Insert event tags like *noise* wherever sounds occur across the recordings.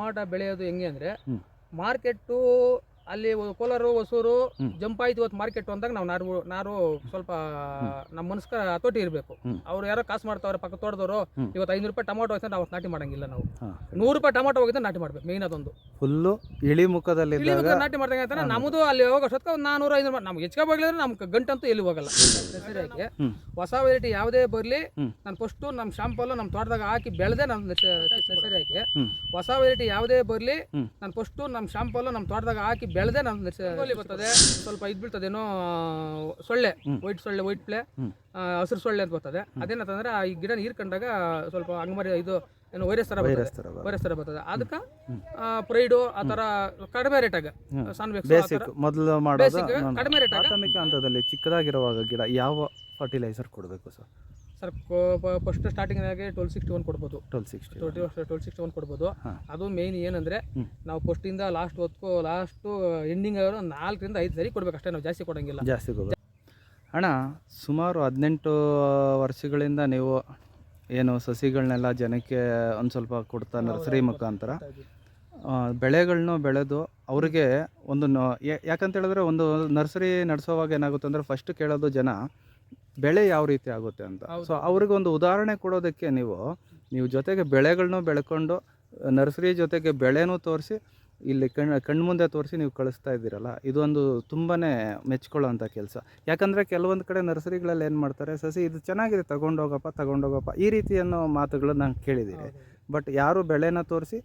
Tomato ಬೆಳೆಯೋದು ಹೆಂಗೆ ಅಂದ್ರೆ. ಮಾರ್ಕೆಟ್ಟು ಅಲ್ಲಿ ಕೋಲಾರು ಹೊಸೂರು. ಜಂಪ್ ಆಯ್ತು ಇವತ್ತು ಮಾರ್ಕೆಟ್ ಅಂದಾಗ ನಾವು ನಾರು ನಾರು ಸ್ವಲ್ಪ ನಮ್ಮ ಮನಸ್ಕ ಹತೋಟಿ ಇರಬೇಕು. ಅವ್ರು ಯಾರೋ ಕಾಸು ಮಾಡ್ತಾವ್ರೆ ಪಕ್ಕ ತೋಟದವರು. ಇವತ್ತು ಐನೂರು ರೂಪಾಯಿ ಟೊಮಾಟೊ ಹೋಗಿದ್ರೆ ನಾವು ನಾಟಿ ಮಾಡಂಗಿಲ್ಲ ನಾವು ನೂರು ರೂಪಾಯಿ ಟೊಮಾಟೊ ಹೋಗಿದ್ರೆ ನಾಟಿ ಮಾಡ್ಬೇಕು ಮೇನ್ ಅದೊಂದು ಫುಲ್ಲು ಇಳಿ ಮುಖದಲ್ಲಿ ನಾಟಿ ಮಾಡ್ದಂಗೆ ಅಂತಾನೆ ನಮ್ಮದು ಅಲ್ಲಿ ಹೋಗೋ ಅಷ್ಟೊತ್ತಿಗೆ ಒಂದು ನಾನೂರು ಐನೂರು ನಮ್ಗೆ ಹೆಚ್ಚಿಗೆ ಹೋಗ್ಲಿದ್ರೆ ನಮ್ಗೆ ಗಂಟಂತೂ ಎಲ್ಲಿ ಹೋಗಲ್ಲ ಸರಿಯಾಗಿ. ಹೊಸ ವೆರೈಟಿ ಯಾವುದೇ ಬರಲಿ. ನಾನು ಫಸ್ಟು ನಮ್ಮ ಶಾಂಪಲ್ಲು ನಮ್ಮ ತೋಟದಾಗ ಹಾಕಿ ಬೆಳೆದೆ ನಮ್ಮ ಸರಿಯಾಗಿ. ಹೊಸ ವೆರೈಟಿ ಯಾವುದೇ ಬರಲಿ. ನಾನು ಫಸ್ಟು ನಮ್ಮ ಶಾಂಪಲ್ಲು ನಮ್ಮ ತೋಟದಾಗ ಹಾಕಿ ಬೆಳೆದೆ ನಾನು ರಂಗೋಲಿ ಬರ್ತದೆ ಸ್ವಲ್ಪ ಇದು ಬೀಳ್ತದೇನೋ ಸೊಳ್ಳೆ ವೈಟ್ ಸೊಳ್ಳೆ ವೈಟ್ ಪ್ಲೇ. ಹಸಿರು ಸೊಳ್ಳೆ ಅಂತ ಬರ್ತದೆ. ಅದೇನಂತಂದ್ರೆ ಈ ಗಿಡ ನೀರು ಕಂಡಾಗ ಸ್ವಲ್ಪ ಅಂಗಮರಿ ಇದು ಏನು ವೈರಸ್ ಥರ ಬರ್ತದೆ. ವೈರಸ್ ಥರ ಥರ ಬರ್ತದೆ ಅದಕ್ಕೆ. ಪ್ರೈಡು ಆ ಥರ ಕಡಿಮೆ ರೇಟಾಗ ಬೇಸಿಕ್ ಮೊದಲು ಮಾಡೋದು ಕಡಿಮೆ ರೇಟ್ ಪ್ರಾಥಮಿಕ ಹಂತದಲ್ಲಿ ಚಿಕ್ಕದಾಗಿರುವಾಗ ಗಿಡ ಯಾವ ಫರ್ಟಿಲೈಸರ್ ಕೊಡಬೇಕು ಸರ್? ಸರ್ ಫಸ್ಟ್ ಸ್ಟಾರ್ಟಿಂಗ್ನಾಗೆ ಟ್ವೆಲ್ ಸಿಕ್ಸ್ಟಿ ಒನ್ ಕೊಡ್ಬೋದು. Twelve sixty twelve sixty one ಕೊಡ್ಬೋದು. ಅದು ಮೇನ್ ಏನಂದ್ರೆ. ನಾವು ಫಸ್ಟಿಂದ ಲಾಸ್ಟ್ ಹೊತ್ಕೊ ಲಾಸ್ಟು ಎಂಡಿಂಗ್ ಅವರು ನಾಲ್ಕರಿಂದ ಐದು ಸರಿ ಕೊಡ್ಬೇಕು ಅಷ್ಟೇ ನಾವು ಜಾಸ್ತಿ ಕೊಡೋಂಗಿಲ್ಲ. ಜಾಸ್ತಿ ಅಣ್ಣ ಸುಮಾರು ಹದಿನೆಂಟು ವರ್ಷಗಳಿಂದ ನೀವು ಏನು ಸಸಿಗಳನ್ನೆಲ್ಲ ಜನಕ್ಕೆ ಒಂದು ಸ್ವಲ್ಪ ಕೊಡ್ತಾ ನರ್ಸರಿ ಮುಖಾಂತರ. ಬೆಳೆಗಳನ್ನೂ ಬೆಳೆದು ಅವರಿಗೆ ಒಂದು ಯಾಕಂತ ಹೇಳಿದ್ರೆ ಒಂದು ನರ್ಸರಿ ನಡೆಸೋವಾಗ ಏನಾಗುತ್ತೆ ಅಂದರೆ ಫಸ್ಟ್ ಕೇಳೋದು ಜನ ಬೆಳೆ ಯಾವ ರೀತಿ ಆಗುತ್ತೆ ಅಂತ. ಸೊ ಅವ್ರಿಗೆ ಒಂದು ಉದಾಹರಣೆ ಕೊಡೋದಕ್ಕೆ ನೀವು ನೀವು ಜೊತೆಗೆ ಬೆಳೆಗಳನ್ನೂ ಬೆಳ್ಕೊಂಡು ನರ್ಸರಿ ಜೊತೆಗೆ ಬೆಳೆನೂ ತೋರಿಸಿ ಇಲ್ಲಿ ಕಣ್ ಮುಂದೆ ತೋರಿಸಿ ನೀವು ಕಳಿಸ್ತಾ ಇದ್ದೀರಲ್ಲ ಇದೊಂದು ತುಂಬಾ ಮೆಚ್ಕೊಳ್ಳೋಂಥ ಕೆಲಸ. ಯಾಕಂದರೆ ಕೆಲವೊಂದು ಕಡೆ ನರ್ಸರಿಗಳಲ್ಲಿ ಏನು ಮಾಡ್ತಾರೆ ಸಸಿ ಇದು ಚೆನ್ನಾಗಿದೆ ತಗೊಂಡೋಗಪ್ಪ ತಗೊಂಡೋಗಪ್ಪ ಈ ರೀತಿ ಅನ್ನೋ ಮಾತುಗಳನ್ನ ನಾನು ಕೇಳಿದ್ದೀನಿ. ಬಟ್ ಯಾರು ಬೆಳೆನ ತೋರಿಸಿ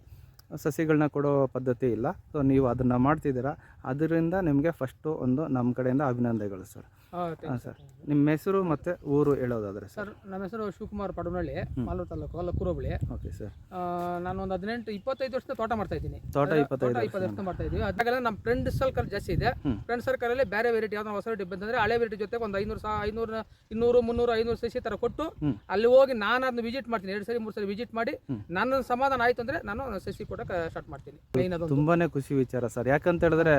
ಸಸಿಗಳನ್ನ ಕೊಡೋ ಪದ್ಧತಿ ಇಲ್ಲ. ಸೊ ನೀವು ಅದನ್ನು ಮಾಡ್ತಿದ್ದೀರಾ ಅದರಿಂದ ನಿಮಗೆ ಫಸ್ಟು ಒಂದು ನಮ್ಮ ಕಡೆಯಿಂದ ಅಭಿನಂದನೆಗಳು ಸರ್. ಹಾಂ ಸರ್. ನಿಮ್ಮ ಹೆಸರು ಮತ್ತು ಊರು ಹೇಳೋದಾದ್ರೆ ಸರ್? ಸರ್ ನಮ್ಮ ಹೆಸರು ಶಿವಕುಮಾರ್ ಪಡನಹಳ್ಳಿ ಹ್ಮ್. ಮಾಲೂರು ತಾಲೂಕು ಅಲ್ಲ ಓಕೆ ಸರ್. ನಾನು ಒಂದು ಹದಿನೆಂಟು ಇಪ್ಪತ್ತೈದು ವರ್ಷದ ತೋಟ ಮಾಡ್ತಾ ಇದ್ದೀನಿ. ತೋಟ ಇಪ್ಪತ್ತೈದು ಇಪ್ಪತ್ತು ವರ್ಷ. ಮಾಡ್ತಾ ಇದ್ದೀವಿ. ಅದಾಗೆಲ್ಲ ನಮ್ಮ ಫ್ರೆಂಡ್ ಸರ್ಕಲ್ ಜಾಸ್ತಿ ಇದೆ. ಫ್ರೆಂಡ್ ಸರ್ಕಲ್ ಅಲ್ಲಿ ಬೇರೆ ವೆರೈಟಿ ಯಾವ್ದು ಹೊಸ ವೆರೈಟಿ ಬಂತಂದ್ರೆ ಹಳೆ ವೆರೈಟಿ ಜೊತೆ ಒಂದು ಐನೂರು ಸಹ ಐನೂರು ಇನ್ನೂರು ಮುನ್ನೂರು ಐನೂರು ಸಸಿ ತರ ಕೊಟ್ಟು ಅಲ್ಲಿ ಹೋಗಿ ನಾನು ಅದನ್ನ ವಿಸಿಟ್ ಮಾಡ್ತೀನಿ. ಎರಡು ಸರಿ ಮೂರು ಸರಿ ವಿಸಿಟ್ ಮಾಡಿ. ನನ್ನ ಸಮಾಧಾನ ಆಯ್ತು ಅಂದ್ರೆ ನಾನು ಸಸಿ ಕೊಡೋಕೆ ಸ್ಟಾರ್ಟ್ ಮಾಡ್ತೀನಿ. ಮೇನ್ ತುಂಬಾನೇ ಖುಷಿ ವಿಚಾರ ಸರ್. ಯಾಕಂತ ಹೇಳಿದ್ರೆ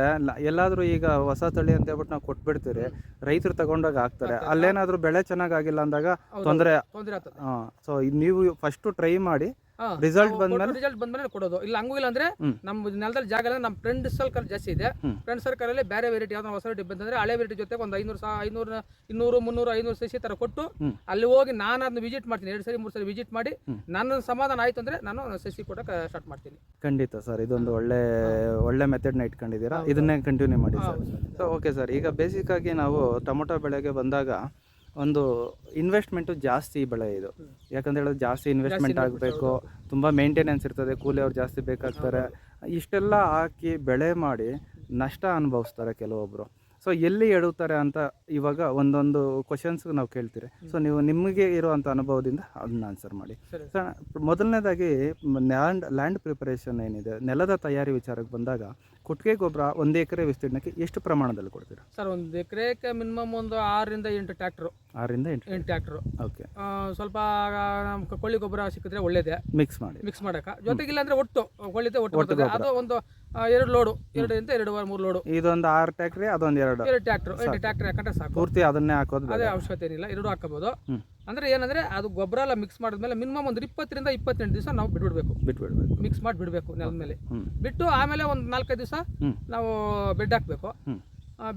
ಎಲ್ಲಾದರೂ ಎಲ್ಲಾದ್ರೂ ಈಗ ಹೊಸ ತಳಿ ಅಂತ ಹೇಳ್ಬಿಟ್ಟು ನಾವು ಕೊಟ್ಬಿಡ್ತೀವಿ ರೈತರು ತಗೊಂಡಾಗ ಆಗ್ತಾರೆ ಅಲ್ಲೇನಾದ್ರೂ ಬೆಳೆ ಚೆನ್ನಾಗಿಲ್ಲ ಅಂದಾಗ ತೊಂದರೆ ಸೊ ನೀವು ಫಸ್ಟ್ ಟ್ರೈ ಮಾಡಿ. ರಿಸಲ್ಟ್ ಬಂದ್ಮೇಲೆ? ರಿಸಲ್ಟ್ ಬಂದ್ಮೇಲೆ ಕೊಡೋದು. ಇಲ್ಲ ಹಂಗೂ ಇಲ್ಲ ಅಂದ್ರೆ. ನಮ್ಮ ನೆಲದಲ್ಲಿ ಜಾಗ ಇಲ್ಲ ನಮ್ಮ ಫ್ರೆಂಡ್ ಸರ್ಕಲ್ ಜಾಸ್ತಿ ಇದೆ. ಫ್ರೆಂಡ್ ಸರ್ಕಲ್ ಅಲ್ಲಿ ಬೇರೆ ವೆರೈಟಿ ಯಾವ್ದು ಹೊಸ ವೆರೈಟಿ ಬಂತಂದ್ರೆ ಹಳೆ ವೆರೈಟಿ ಜೊತೆ ಒಂದು ಐನೂರು ಸಹ ಐನೂರು ಇನ್ನೂರು ಮುನ್ನೂರು ಐನೂರು ಸಸಿ ತರ ಕೊಟ್ಟು ಅಲ್ಲಿ ಹೋಗಿ ನಾನು ಅದನ್ನ ವಿಸಿಟ್ ಮಾಡ್ತೀನಿ. ಎರಡು ಸರಿ ಮೂರು ಸರಿ ವಿಸಿಟ್ ಮಾಡಿ. ನನ್ನ ಸಮಾಧಾನ ಆಯ್ತು ಅಂದ್ರೆ ನಾನು ಸಸಿ ಕೊಡಕ್ಕೆ ಸ್ಟಾರ್ಟ್ ಮಾಡ್ತೀನಿ. ಖಂಡಿತ ಸರ್ ಇದೊಂದು ಒಳ್ಳೆ ಒಳ್ಳೆ ಮೆಥಡ್ನ ಇಟ್ಕೊಂಡಿದ್ದೀರಾ? ಇದನ್ನೇ ಕಂಟಿನ್ಯೂ ಮಾಡಿ ಸರ್. ಸೊ ಓಕೆ ಸರ್ ಈಗ ಬೇಸಿಕ್ ಆಗಿ ನಾವು ಟೊಮೊಟೊ ಬೆಳೆಗೆ ಬಂದಾಗ ಒಂದು ಇನ್ವೆಸ್ಟ್ಮೆಂಟು ಜಾಸ್ತಿ ಬೆಳೆ ಇದು. ಯಾಕಂತ ಹೇಳಿದ್ರೆ ಜಾಸ್ತಿ ಇನ್ವೆಸ್ಟ್ಮೆಂಟ್ ಆಗಬೇಕು ತುಂಬ ಮೇಂಟೆನೆನ್ಸ್ ಇರ್ತದೆ ಕೂಲಿ ಅವ್ರು ಜಾಸ್ತಿ ಬೇಕಾಗ್ತಾರೆ. ಇಷ್ಟೆಲ್ಲ ಹಾಕಿ ಬೆಳೆ ಮಾಡಿ ನಷ್ಟ ಅನುಭವಿಸ್ತಾರೆ ಕೆಲವೊಬ್ಬರು ಸೊ ಎಲ್ಲಿ ಎಡುತ್ತಾರೆ ಅಂತ ಇವಾಗ ಒಂದೊಂದು ಕ್ವಶನ್ಸ್ ನಾವು ಕೇಳ್ತೀರಿ. ಸೊ ನೀವು ನಿಮಗೆ ಇರುವಂಥ ಅನುಭವದಿಂದ ಅದನ್ನ ಆನ್ಸರ್ ಮಾಡಿ. ಸರ್ ಮೊದಲನೇದಾಗಿ ಲ್ಯಾಂಡ್ ಲ್ಯಾಂಡ್ ಪ್ರಿಪರೇಷನ್ ಏನಿದೆ? ನೆಲದ ತಯಾರಿ ವಿಚಾರಕ್ಕೆ ಬಂದಾಗ ಕೊಟ್ಟಿಗೆ ಗೊಬ್ಬರ ಒಂದು ಎಕರೆ ವಿಸ್ತೀರ್ಣಕ್ಕೆ ಎಷ್ಟು ಪ್ರಮಾಣದಲ್ಲಿ ಕೊಡ್ತೀರಾ? ಸರ್ ಒಂದು ಎಕರೆಗೆ ಮಿನಿಮಮ್ ಒಂದು ಆರರಿಂದ ಎಂಟು ಟ್ಯಾಕ್ಟ್ರು ಆರರಿಂದ ಎಂಟು ಎಂಟು ಟ್ಯಾಕ್ಟ್ರು ಓಕೆ ಸ್ವಲ್ಪ ನಮ್ಗೆ ಕೊಳ್ಳಿ ಗೊಬ್ಬರ ಸಿಕ್ಕಿದ್ರೆ ಒಳ್ಳೇದೇ. ಮಿಕ್ಸ್ ಮಾಡಿ. ಮಿಕ್ಸ್ ಮಾಡಕ ಜೊತೆಗಿಲ್ಲ ಅಂದ್ರೆ ಒಟ್ಟು ಕೊಳ್ಳಿದೆ ಒಟ್ಟು ಬರ್ತದೆ. ಅದು ಒಂದು ಎರಡು ಲೋಡು ಎರಡರಿಂದ ಎರಡು ಮೂರು ಲೋಡು ಇದೊಂದು ಆರು ಟ್ಯಾಕ್ಟ್ರಿ ಅದೊಂದು ಎರಡು. ಎರಡು ಟ್ಯಾಕ್ಟ್ರು ಎರಡು ಟ್ಯಾಕ್ಟ್ರಿ ಹಾಕೊಂಡ್ರೆ ಸಾಕು. ಪೂರ್ತಿ ಅದನ್ನೇ ಹಾಕೋದು ಅದೇ. ಅವಶ್ಯಕತೆ ಏನಿಲ್ಲ. ಎರಡು ಹಾಕಬಹುದು. ಅಂದ್ರೆ ಏನಂದ್ರೆ ಅದು ಗೊಬ್ಬರ ಎಲ್ಲ ಮಿಕ್ಸ್ ಮಾಡಿದ್ಮೇಲೆ ಮಿನಿಮಮ್ ಒಂದು ಇಪ್ಪತ್ತರಿಂದ ಇಪ್ಪತ್ತೆಂಟು ದಿವಸ ನಾವು ಬಿಟ್ಬಿಡ್ಬೇಕು ಬಿಟ್ಬಿಡ್ಬೇಕು. ಮಿಕ್ಸ್ ಮಾಡಿ ಬಿಡಬೇಕು ನೆಲದ ಮೇಲೆ. ಬಿಟ್ಟು ಆಮೇಲೆ ಒಂದು ನಾಲ್ಕೈದು ದಿವಸ. ನಾವು ಬೆಡ್ ಹಾಕಬೇಕು.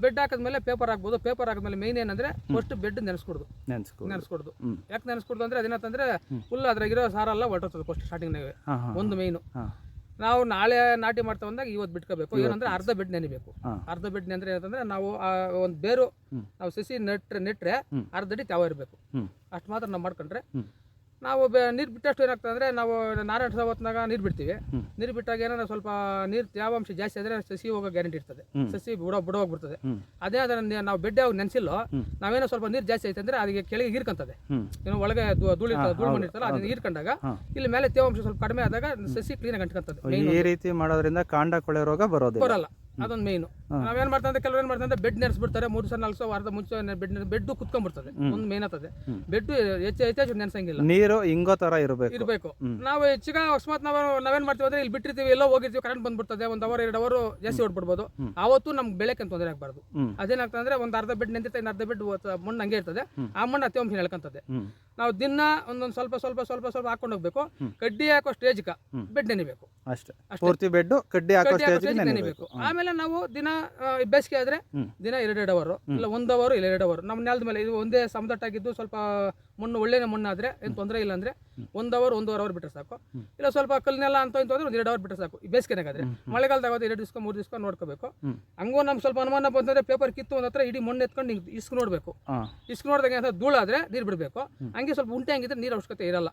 ಬೆಡ್ ಹಾಕಿದ್ಮೇಲೆ ಪೇಪರ್ ಹಾಕ್ಬೋದು. ಪೇಪರ್ ಹಾಕಿದ್ಮೇಲೆ ಮೇನ್ ಏನಂದ್ರೆ ಫಸ್ಟ್ ಬೆಡ್ ನೆನೆಸ್ಕೊಡ್ದು. ನೆನ್ಸ್ಕೊ ನೆನೆಸ್ಕೊಡ್ದು. ಯಾಕೆ ನೆನೆಸ್ಕೊಡ್ದು ಅಂದ್ರೆ ಅದೇನಂತಂದ್ರೆ. ಫುಲ್ ಅದ್ರಾಗಿರೋ ಸಾರ ಎಲ್ಲ ಹೊರಟೋಗ್ತದೆ ಫಸ್ಟ್ ಸ್ಟಾರ್ಟಿಂಗ್ನಾಗೆ ಒಂದು ಮೇಯ್ನು ಹಾಂ. ನಾವು ನಾಳೆ ನಾಟಿ ಮಾಡ್ತಾ ಬಂದಾಗ ಇವತ್ತು ಬಿಟ್ಕೋಬೇಕು ಏನಂದ್ರೆ ಅರ್ಧ ಬೆಡ್ ನೆನಿಬೇಕು ಅರ್ಧ ಬೆಡ್ ನೆಂದ್ರೆ ಏನಂತಂದ್ರೆ ನಾವು ಒಂದು ಬೇರು. ನಾವು ಸಸಿ ನೆಟ್ರೆ ನೆಟ್ರೆ. ಅರ್ಧ ಅಡಿ ತ್ಯಾವ ಇರಬೇಕು. ಅಷ್ಟು ಮಾತ್ರ ನಾವು ಮಾಡ್ಕೊಂಡ್ರೆ. ನಾವು ಬೆ ನೀರು ಬಿಟ್ಟಷ್ಟು ಏನಾಗ್ತದೆ ಅಂದ್ರೆ ನಾವು ನಾರಾಯಣ ಹೊತ್ನಾಗ ನೀರು ಬಿಡ್ತೀವಿ. ನೀರು ಬಿಟ್ಟಾಗ ಏನಾರ ಸ್ವಲ್ಪ ನೀರು ತೇವಾಂಶ ಜಾಸ್ತಿ ಆದರೆ ಸಸಿ ಹೋಗೋ ಗ್ಯಾರಂಟಿ ಇರ್ತದೆ. ಸಸಿ ಬುಡ ಬುಡೋಗ್ಬಿಡ್ತದೆ ಹೋಗ್ಬಿಡ್ತದೆ ಅದೇ ಅದನ್ನು ನಾವು ಬೆಡ್ ಯಾವಾಗ ನೆನೆಸಿಲ್ಲೋ ಹ್ಮ್. ನಾವೇನೋ ಸ್ವಲ್ಪ ನೀರು ಜಾಸ್ತಿ ಐತೆ ಅಂದರೆ ಅದಕ್ಕೆ ಕೆಳಗೆ ಹೀರ್ಕಂತದೆ. ಏನು ಒಳಗೆ ಧೂಳಿ ಧೂಳು ಹೌದು, ಅದನ್ನ ಹೀರ್ಕೊಂಡಾಗ ಇಲ್ಲಿ ಮೇಲೆ ತೇವಾಂಶ ಸ್ವಲ್ಪ ಕಡಿಮೆ ಆದಾಗ ಸಸಿ ಕ್ಲೀನಾಗಿ ಅಂಟ್ಕೊಂತದೆ ಈ ರೀತಿ ಮಾಡೋದ್ರಿಂದ ಕಾಂಡ ಕೊಳೆ ರೋಗ ಬರೋದು ಬರಲ್ಲ. ಅದೊಂದು ಮೇನ್ ನಾವೇನ್ ಮಾಡ್ತಾರೆ ಕೆಲವ್ರು ಏನ್ ಮಾಡ್ತಾರೆ ಬೆಡ್ ನೆರೆಸ್ಬಿಡ್ತಾರೆ. ಮೂರು ಸಾವಿರ ನಾಲ್ಕು ಸಾವಿರ ವಾರದ ಮುಂಚೆ ಬೆಡ್ ಬೆಡ್ ಕುತ್ಕೊಂಡ್ಬಿಡ್ತದೆ. ಒಂದು ಮೇನ್ ಆಗ್ತದೆ ಬೆಡ್ ಹೆಚ್ಚು ಹೆಚ್ಚು ನೆನ್ಸಂಗಿಲ್ಲ. ನೀರು ಹಿಂಗೋ ತರ ಇರಬೇಕು. ಇರಬೇಕು. ನಾವು ಹೆಚ್ಚಿಗ ಅಕಸ್ಮಾತ್ ನಾವು ನಾವೇನ್ ಮಾಡ್ತೀವಿ ಅಂದ್ರೆ ಇಲ್ಲಿ ಬಿಟ್ಟಿರ್ತೀವಿ ಎಲ್ಲೋ ಹೋಗಿರ್ತೀವಿ ಕರೆಂಟ್ ಬಂದ್ಬಿಡ್ತದೆ ಒಂದು ಅವರ್ ಎರಡು ಅವರ್ ಜಾಸ್ತಿ ಹೊಡ್ಬಿಡ್ಬೋದು. ಆವತ್ತು ನಮ್ಗೆ ಬೆಳೆಕಂತ ತೊಂದರೆ ಆಗಬಾರ್ದು. ಅದೇನಾಗ್ತದೆ ಅಂದ್ರೆ ಒಂದು ಅರ್ಧ ಬೆಡ್ ನಿಂತಿರ್ತಾರೆ ಇನ್ನು ಅರ್ಧ ಬೆಡ್ ಮಣ್ಣು ಹಂಗೆ ಇರ್ತದೆ. ಆ ಮಣ್ಣು ಅತ್ಯಂಶ ಹೇಳ್ಕಂತದೆ. ನಾವು ದಿನ ಒಂದೊಂದು ಸ್ವಲ್ಪ ಸ್ವಲ್ಪ ಸ್ವಲ್ಪ ಸ್ವಲ್ಪ ಹಾಕೊಂಡು ಹೋಗ್ಬೇಕು. ಕಡ್ಡಿ ಹಾಕೋ ಸ್ಟೇಜ್ಗ ಬೆಡ್ ನೆನಿಬೇಕು. ಅಷ್ಟೇ. ಪೂರ್ತಿ ಬೆಡ್ ಕಡ್ಡಿ ಹಾಕೋ ಸ್ಟೇಜ್ ನೆನಿಬೇಕು. ನೆನಿಬೇಕು. ಆಮೇಲೆ ನಾವು ದಿನ ಬೇಸಿಗೆ ಆದ್ರೆ ದಿನ ಎರಡೆರಡು ಅವರು. ಇಲ್ಲ ಒಂದು ಅವರು ಇಲ್ಲ ಎರಡು ಅವರು. ನಮ್ಮ ನೆಲದ ಮೇಲೆ ಇದು ಒಂದೇ ಸಮದಟ್ಟಾಗಿದ್ದು ಸ್ವಲ್ಪ ಮಣ್ಣು ಒಳ್ಳೆ ಮಣ್ಣು ಆದ್ರೆ ಏನು ತೊಂದರೆ ಇಲ್ಲ ಅಂದ್ರೆ ಒಂದು ಅವರ್ ಒಂದೂವರೆ ಅವರ್ ಬಿಟ್ಟರೆ ಸಾಕು. ಇಲ್ಲ ಸ್ವಲ್ಪ ಕಲ್ನೆಲ್ಲ ಅಂತ ಇಂತ ಅಂದ್ರೆ ಒಂದು ಎರಡು ಅವರ್ ಬಿಟ್ಟರೆ ಸಾಕು. ಈ ಬೇಸಿಗೆನಾಗಾದ್ರೆ ಮಳೆಗಾಲದಾಗ ಎರಡು ದಿವಸ ಮೂರು ದಿವಸ ನೋಡ್ಕೋಬೇಕು. ಹಂಗೂ ನಮ್ಗೆ ಸ್ವಲ್ಪ ಅನುಮಾನ ಬಂತಂದ್ರೆ ಪೇಪರ್ ಕಿತ್ತು ಒಂದ್ ಹತ್ರ ಇಡೀ ಮಣ್ಣು ಎತ್ಕೊಂಡು ಹಿಂಗೆ ಇಸ್ಕು ನೋಡ್ಬೇಕು. ಇಸ್ಕ್ ನೋಡಿದಾಗ ಧೂಳಾದ್ರೆ ನೀರು ಬಿಡಬೇಕು. ಹಂಗೆ ಸ್ವಲ್ಪ ಉಂಟೆ ಹಂಗಿದ್ರೆ ನೀರು ಅವಶ್ಯಕತೆ ಇರಲ್ಲ.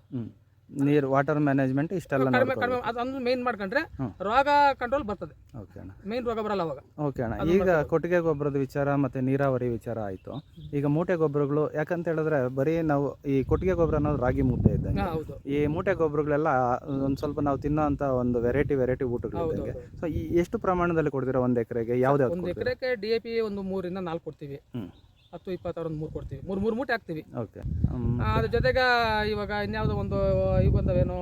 ನೀರು ವಾಟರ್ ಮ್ಯಾನೇಜ್ಮೆಂಟ್ ಇಷ್ಟೆಲ್ಲ ಕಡಿಮೆ ನೋಡ್ಕೊಳ್ಳಿ. ಕಡಿಮೆ ಅದೊಂದು ಮೇನ್ ಮಾಡ್ಕೊಂಡ್ರೆ ಹ್ಮ್. ರೋಗ ಕಂಟ್ರೋಲ್ ಬರ್ತದೆ. ಓಕೆ ಅಣ್ಣ. ಮೇನ್ ರೋಗ ಬರಲ್ಲ ಅವಾಗ. ಓಕೆ ಅಣ್ಣ. ಈಗ ಕೊಟ್ಟಿಗೆ ಗೊಬ್ಬರದ ವಿಚಾರ ಮತ್ತು ನೀರಾವರಿ ವಿಚಾರ ಆಯಿತು. ಈಗ ಮೂಟೆ ಗೊಬ್ಬರಗಳು ಯಾಕಂತ ಹೇಳಿದ್ರೆ ಬರೀ ನಾವು ಈ ಕೊಟ್ಟಿಗೆ ಗೊಬ್ಬರ ಅನ್ನೋದು ರಾಗಿ ಮುದ್ದೆ ಇದ್ದಂಗೆ. ಹಾ, ಹೌದು. ಈ ಮೂಟೆ ಗೊಬ್ಬರಗಳೆಲ್ಲ ಒಂದು ಸ್ವಲ್ಪ ನಾವು ತಿನ್ನೋ ಅಂತ ಒಂದು ವೆರೈಟಿ ವೆರೈಟಿ ಊಟಗಳು ಹೌದು, ಇದ್ದಂಗೆ. ಹೌದು. ಸೊ ಈ ಎಷ್ಟು ಪ್ರಮಾಣದಲ್ಲಿ ಕೊಡ್ತೀರಾ ಒಂದು ಎಕರೆಗೆ? ಯಾವ್ದು ಒಂದು ಎಕರೆಗೆ ಡಿ ಎ ಪಿ ಒಂದು ಮೂರಿಂದ ನಾಲ್ಕು ಕೊಡ್ತೀವಿ. ಹ್ಮ್. ಹತ್ತು ಇಪ್ಪತ್ತಾರು ಒಂದು ಮೂರು ಕೊಡ್ತೀವಿ. ಮೂರು ಮೂರು ಮೂಟೆ ಹಾಕ್ತೀವಿ. ಓಕೆ ಅದ್ರ ಜೊತೆಗೆ ಇವಾಗ ಇನ್ಯಾವುದೋ ಒಂದು ಇವು ಬಂದವೇನೋ?